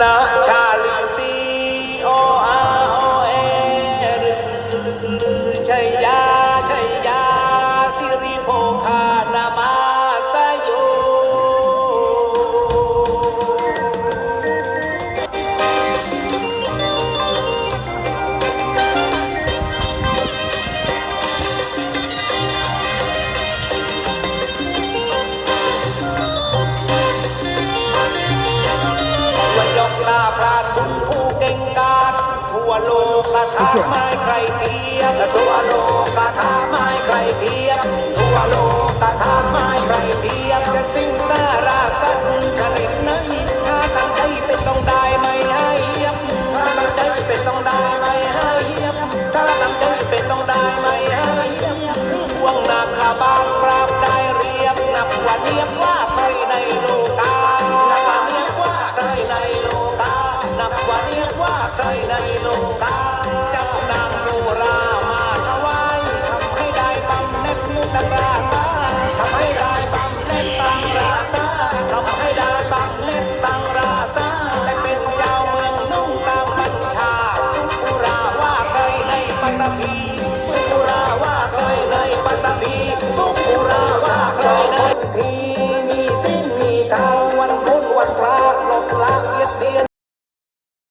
นาชาลิตีโปราดคุณผู้เก่งกาจทั่วโลกกระทำไม่ใครเทียบทั่วโลกกระทำไม่ใครเทียบทั่วโลกกระทำไม่ใครเทียบจะสิ่งสาราสัตว์ชนิดนั้นมีค่าตั้งใจเป็นต้องได้ไม่ให้เยียบถ้าตั้งใจเป็นต้องได้ไม่ให้เยียบถ้าตั้งใจเป็นต้องได้ไม่ให้เยียบคือพวงนาคาบาปราบได้เรียบนับว่าเทียบว่า tá.